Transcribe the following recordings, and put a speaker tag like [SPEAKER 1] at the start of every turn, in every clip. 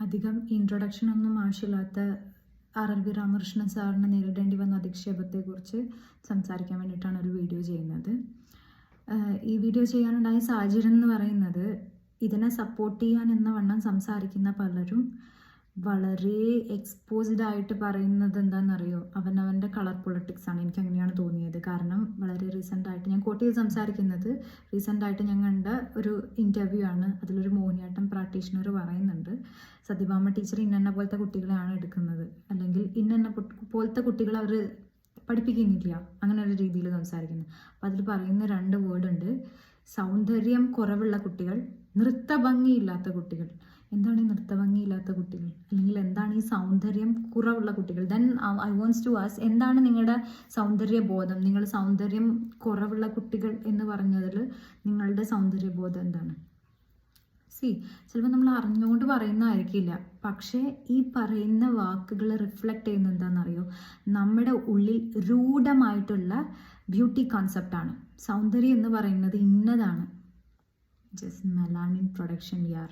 [SPEAKER 1] അധികം ഇൻട്രൊഡക്ഷൻ ഒന്നും ആവശ്യമില്ലാത്ത ആർ എൽ വി രാമകൃഷ്ണൻ സാറിന് നേരിടേണ്ടി വന്ന അധിക്ഷേപത്തെക്കുറിച്ച് സംസാരിക്കാൻ വേണ്ടിയിട്ടാണ് ഒരു വീഡിയോ ചെയ്യുന്നത്. ഈ വീഡിയോ ചെയ്യാനുണ്ടായ സാഹചര്യം എന്ന് പറയുന്നത് ഇതിനെ സപ്പോർട്ട് ചെയ്യാൻ എന്ന വണ്ണം സംസാരിക്കുന്ന പലരും വളരെ എക്സ്പോസ്ഡ് ആയിട്ട് പറയുന്നത് എന്താണെന്നറിയോ? അവനവന്റെ കളർ പൊളിറ്റിക്സ് ആണ്. എനിക്ക് അങ്ങനെയാണ് തോന്നിയത്. കാരണം വളരെ റീസെന്റ് ആയിട്ട് ഞാൻ കോട്ട് ചെയ്ത് സംസാരിക്കുന്നത് റീസെന്റ് ആയിട്ട് ഞാൻ കണ്ട ഒരു ഇന്റർവ്യൂ ആണ്. അതിലൊരു മോഹിനിയാട്ടം പ്രാക്ടീഷണർ പറയുന്നുണ്ട്. സത്യഭാമ ടീച്ചർ ഇന്നെന്ന പോലത്തെ കുട്ടികളെയാണ് എടുക്കുന്നത്. അല്ലെങ്കിൽ ഇന്നെന്ന പോലത്തെ കുട്ടികൾ അവർ പഠിപ്പിക്കുന്നില്ല. അങ്ങനെ ഒരു രീതിയിൽ സംസാരിക്കുന്നു. അപ്പം അതിൽ പറയുന്ന രണ്ട് വേർഡുണ്ട് സൗന്ദര്യം കുറവുള്ള കുട്ടികൾ നൃത്തഭംഗിയില്ലാത്ത കുട്ടികൾ. എന്താണ് ഈ നൃത്തഭംഗിയില്ലാത്ത കുട്ടികൾ? അല്ലെങ്കിൽ എന്താണ് ഈ സൗന്ദര്യം കുറവുള്ള കുട്ടികൾ? Then I wants to ask എന്താണ് നിങ്ങളുടെ സൗന്ദര്യ ബോധം നിങ്ങൾ സൗന്ദര്യം കുറവുള്ള കുട്ടികൾ എന്ന് പറഞ്ഞതിൽ നിങ്ങളുടെ സൗന്ദര്യബോധം എന്താണ്? സി ചിലപ്പോൾ നമ്മൾ അറിഞ്ഞുകൊണ്ട് പറയുന്നതായിരിക്കില്ല. പക്ഷേ ഈ പറയുന്ന വാക്കുകൾ റിഫ്ലക്റ്റ് ചെയ്യുന്ന എന്താണെന്നറിയോ? നമ്മുടെ ഉള്ളിൽ രൂഢമായിട്ടുള്ള ബ്യൂട്ടി കോൺസെപ്റ്റാണ് സൗന്ദര്യം എന്ന് പറയുന്നത് ഇന്നതാണ്. ജസ്റ്റ് മെലാനിൻ പ്രൊഡക്ഷൻ യാർ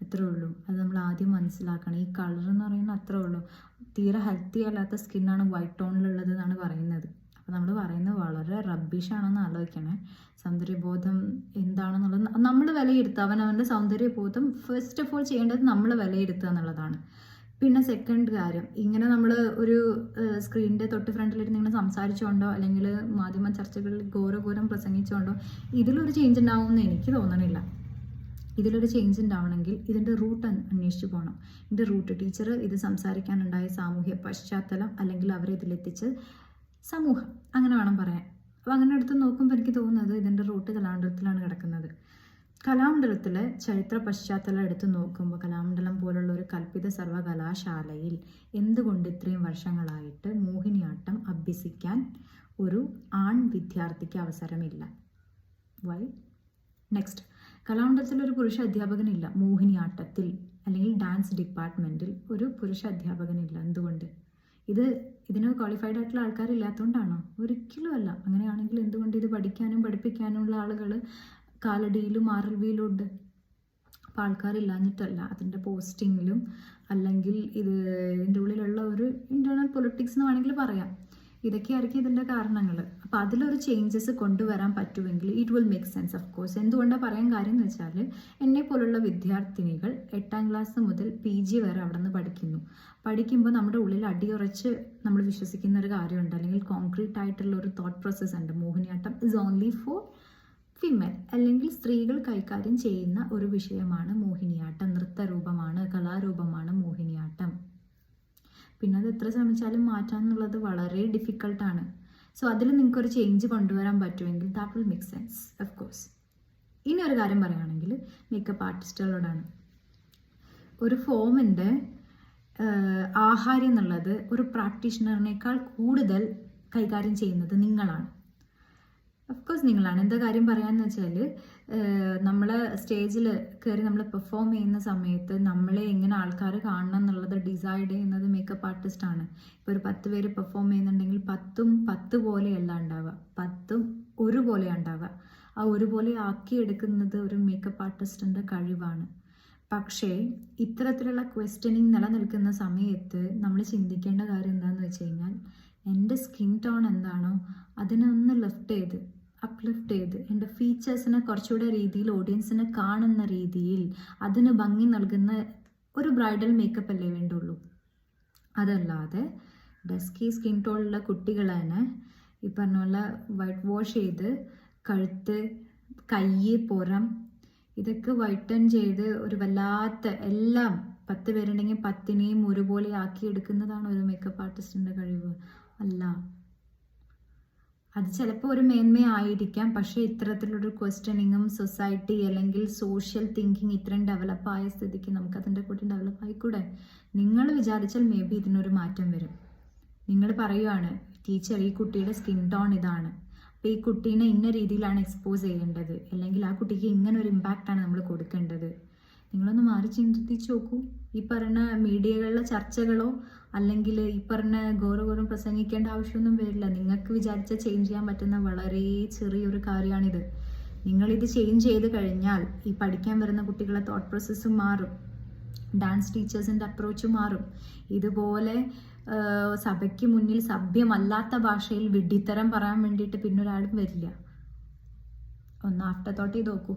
[SPEAKER 1] അത്രേ ഉള്ളൂ. അത് നമ്മൾ ആദ്യം മനസ്സിലാക്കണം. ഈ കളർ എന്ന് പറയുന്നത് അത്രേ ഉള്ളൂ. തീരെ ഹെൽത്തി അല്ലാത്ത സ്കിന്നാണ് വൈറ്റ് ടോണിലുള്ളത് എന്നാണ് പറയുന്നത്. അപ്പോൾ നമ്മൾ പറയുന്നത് വളരെ റബ്ബിഷാണെന്ന് ആലോചിക്കണേ. സൗന്ദര്യബോധം എന്താണെന്നുള്ളത് നമ്മൾ വിലയിരുത്തുക. അവനവന്റെ സൗന്ദര്യബോധം ഫസ്റ്റ് ഓഫ് ഓൾ ചെയ്യേണ്ടത് നമ്മൾ വിലയിരുത്തുക എന്നുള്ളതാണ്. പിന്നെ സെക്കൻഡ് കാര്യം ഇങ്ങനെ നമ്മൾ ഒരു സ്ക്രീനിന്റെ തൊട്ട് ഫ്രണ്ടിലിരുന്ന് നിങ്ങൾ സംസാരിച്ചുകൊണ്ടോ അല്ലെങ്കിൽ മാധ്യമ ചർച്ചകളിൽ ഘോരഘോരം പ്രസംഗിച്ചുകൊണ്ടോ ഇതിലൊരു ചേഞ്ച് ഉണ്ടാവുമെന്ന് എനിക്ക് തോന്നണില്ല. ഇതിലൊരു ചേഞ്ച് ഉണ്ടാവണമെങ്കിൽ ഇതിന്റെ റൂട്ട് അന്വേഷിച്ച് പോകണം ഇതിന്റെ റൂട്ട് ടീച്ചർ ഇത് സംസാരിക്കാനുണ്ടായ സാമൂഹ്യ പശ്ചാത്തലം അല്ലെങ്കിൽ അവരെ ഇതിലെത്തിച്ച് സമൂഹം. അങ്ങനെ വേണം പറയാൻ. അപ്പോൾ അങ്ങനെ എടുത്ത് നോക്കുമ്പോൾ എനിക്ക് തോന്നുന്നത് ഇതിന്റെ റൂട്ട് കലാമണ്ഡലത്തിലാണ് കിടക്കുന്നത്. കലാമണ്ഡലത്തിലെ ചരിത്ര പശ്ചാത്തലം എടുത്ത് നോക്കുമ്പോൾ കലാമണ്ഡലം പോലുള്ള ഒരു കൽപ്പിത സർവകലാശാലയിൽ എന്തുകൊണ്ട് ഇത്രയും വർഷങ്ങളായിട്ട് മോഹിനിയാട്ടം അഭ്യസിക്കാൻ ഒരു ആൺ വിദ്യാർത്ഥിക്ക് അവസരമില്ല? വൈ നെക്സ്റ്റ് കലാമണ്ഡലത്തിൽ ഒരു പുരുഷ അധ്യാപകനില്ല മോഹിനിയാട്ടത്തിൽ അല്ലെങ്കിൽ ഡാൻസ് ഡിപ്പാർട്ട്മെന്റിൽ ഒരു പുരുഷ അധ്യാപകനില്ല എന്തുകൊണ്ട്? ഇത് ഇതിന് ക്വാളിഫൈഡ് ആയിട്ടുള്ള ആൾക്കാരില്ലാത്തതുകൊണ്ടാണോ ഒരിക്കലും അല്ല. അങ്ങനെയാണെങ്കിൽ എന്തുകൊണ്ട് ഇത് പഠിക്കാനും പഠിപ്പിക്കാനുമുള്ള ആളുകൾ കാലടിയിലും ആർ എൽ വിയിലും ഉണ്ട്? അപ്പോൾ ആൾക്കാരില്ലാഞ്ഞിട്ടല്ല. അതിന്റെ പോസ്റ്റിങ്ങിലും അല്ലെങ്കിൽ ഇത് ഇതിന്റെ ഉള്ളിലുള്ള ഒരു ഇന്റേർണൽ പൊളിറ്റിക്സ് എന്ന് വേണമെങ്കിൽ പറയാം. ഇതൊക്കെയായിരിക്കും ഇതിന്റെ കാരണങ്ങൾ അപ്പോൾ അതിലൊരു ചേഞ്ചസ് കൊണ്ടുവരാൻ പറ്റുമെങ്കിൽ it will make sense of course എന്തുകൊണ്ടാണ് പറയാൻ കാര്യം എന്ന് വെച്ചാൽ എന്നെ പോലുള്ള വിദ്യാർത്ഥിനികൾ എട്ടാം ക്ലാസ് മുതൽ പി ജി വരെ അവിടെ നിന്ന് പഠിക്കുന്നു. പഠിക്കുമ്പോൾ നമ്മുടെ ഉള്ളിൽ അടിയുറച്ച് നമ്മൾ വിശ്വസിക്കുന്ന ഒരു കാര്യമുണ്ട്. അല്ലെങ്കിൽ കോൺക്രീറ്റ് ആയിട്ടുള്ള ഒരു തോട്ട് പ്രോസസ്സ് ഉണ്ട്. Mohiniyattam is only for female അല്ലെങ്കിൽ സ്ത്രീകൾ കൈകാര്യം ചെയ്യുന്ന ഒരു വിഷയമാണ് മോഹിനിയാട്ടം. നൃത്തരൂപമാണ് കലാരൂപമാണ് മോഹിനിയാട്ടം. പിന്നെ അത് എത്ര ശ്രമിച്ചാലും മാറ്റാൻ എന്നുള്ളത് വളരെ ഡിഫിക്കൾട്ടാണ് സോ അതിൽ നിങ്ങൾക്കൊരു ചേഞ്ച് കൊണ്ടുവരാൻ പറ്റുമെങ്കിൽ that will make sense of course ഇനി ഒരു കാര്യം പറയുകയാണെങ്കിൽ മേക്കപ്പ് ആർട്ടിസ്റ്റുകളോടാണ് ഒരു ഫോമിന്റെ ആഹാരം എന്നുള്ളത് ഒരു പ്രാക്ടീഷണറിനേക്കാൾ കൂടുതൽ കൈകാര്യം ചെയ്യുന്നത് നിങ്ങളാണ്. കോഴ്സ് നിങ്ങളാണ്. എന്താ കാര്യം പറയാന്ന് വെച്ചാൽ നമ്മൾ സ്റ്റേജിൽ കയറി നമ്മൾ പെർഫോം ചെയ്യുന്ന സമയത്ത് നമ്മളെ എങ്ങനെ ആൾക്കാർ കാണണം എന്നുള്ളത് ഡിസൈഡ് ചെയ്യുന്നത് മേക്കപ്പ് ആർട്ടിസ്റ്റ് ആണ്. ഇപ്പോൾ ഒരു പത്ത് പേര് പെർഫോം ചെയ്യുന്നുണ്ടെങ്കിൽ പത്തും പത്ത് പോലെയല്ല ഉണ്ടാവുക. പത്തും ഒരുപോലെ ഉണ്ടാവുക. ആ ഒരുപോലെ ആക്കിയെടുക്കുന്നത് ഒരു മേക്കപ്പ് ആർട്ടിസ്റ്റിന്റെ കഴിവാണ്. പക്ഷേ ഇത്തരത്തിലുള്ള ക്വസ്റ്റ്യനിങ് നിലനിൽക്കുന്ന സമയത്ത് നമ്മൾ ചിന്തിക്കേണ്ട കാര്യം എന്താണെന്ന് വെച്ച് കഴിഞ്ഞാൽ എന്റെ സ്കിൻ ടോൺ എന്താണോ അതിനെ ഒന്ന് ലിഫ്റ്റ് ചെയ്ത് അപ്ലിഫ്റ്റ് ചെയ്ത് എന്റെ ഫീച്ചേഴ്സിനെ കുറച്ചുകൂടെ രീതിയിൽ ഓഡിയൻസിനെ കാണുന്ന രീതിയിൽ അതിന് ഭംഗി നൽകുന്ന ഒരു ബ്രൈഡൽ മേക്കപ്പ് അല്ലേ വേണ്ടുള്ളൂ. അതല്ലാതെ ഡസ്കി സ്കിൻ ടോണുള്ള കുട്ടികളാണ് ഈ പറഞ്ഞ പോലെ വൈറ്റ് വാഷ് ചെയ്ത് കഴുത്ത് കൈ പുറം ഇതൊക്കെ വൈറ്റൺ ചെയ്ത് ഒരു വല്ലാത്ത എല്ലാം പത്ത് പേരുണ്ടെങ്കിൽ പത്തിനെയും ഒരുപോലെ ആക്കി എടുക്കുന്നതാണ് ഒരു മേക്കപ്പ് ആർട്ടിസ്റ്റിന്റെ കഴിവ്. അല്ല അത് ചിലപ്പോൾ ഒരു മേന്മയായിരിക്കാം പക്ഷേ ഇത്തരത്തിലൊരു ക്വസ്റ്റ്യനിങ്ങും സൊസൈറ്റി അല്ലെങ്കിൽ സോഷ്യൽ തിങ്കിങ് ഇത്രയും ഡെവലപ്പായ സ്ഥിതിക്ക് നമുക്ക് അതിന്റെ കൂടെ ഡെവലപ്പ് ആയിക്കൂടെ? നിങ്ങൾ വിചാരിച്ചാൽ മേ ബി ഇതിനൊരു മാറ്റം വരും. നിങ്ങൾ പറയുവാണ് ടീച്ചർ ഈ കുട്ടിയുടെ സ്കിൻ ടോൺ ഇതാണ്. അപ്പോൾ ഈ കുട്ടീനെ ഇന്ന രീതിയിലാണ് എക്സ്പോസ് ചെയ്യേണ്ടത്? അല്ലെങ്കിൽ ആ കുട്ടിക്ക് ഇങ്ങനെ ഒരു ഇമ്പാക്റ്റാണ് നമ്മൾ കൊടുക്കേണ്ടത്? നിങ്ങളൊന്ന് മാറി ചിന്തിച്ച് നോക്കൂ. ഈ പറഞ്ഞ മീഡിയകളിലെ ചർച്ചകളോ അല്ലെങ്കിൽ ഈ പറഞ്ഞ ഗൗരവം പ്രസംഗിക്കേണ്ട ആവശ്യമൊന്നും വരില്ല. നിങ്ങൾക്ക് വിചാരിച്ച ചേഞ്ച് ചെയ്യാൻ പറ്റുന്ന വളരെ ചെറിയൊരു കാര്യമാണിത്. നിങ്ങളിത് ചേഞ്ച് ചെയ്ത് കഴിഞ്ഞാൽ ഈ പഠിക്കാൻ വരുന്ന കുട്ടികളെ തോട്ട് പ്രോസസ്സ് മാറും. ഡാൻസ് ടീച്ചേഴ്സിന്റെ അപ്രോച്ച് മാറും. ഇതുപോലെ സഭയ്ക്ക് മുന്നിൽ സഭ്യമല്ലാത്ത ഭാഷയിൽ വിഡ്ഢിത്തരം പറയാൻ വേണ്ടിയിട്ട് പിന്നൊരാളും വരില്ല. ഒന്ന് ആഫ്റ്റർ തോട്ട് ചെയ്ത് നോക്കൂ.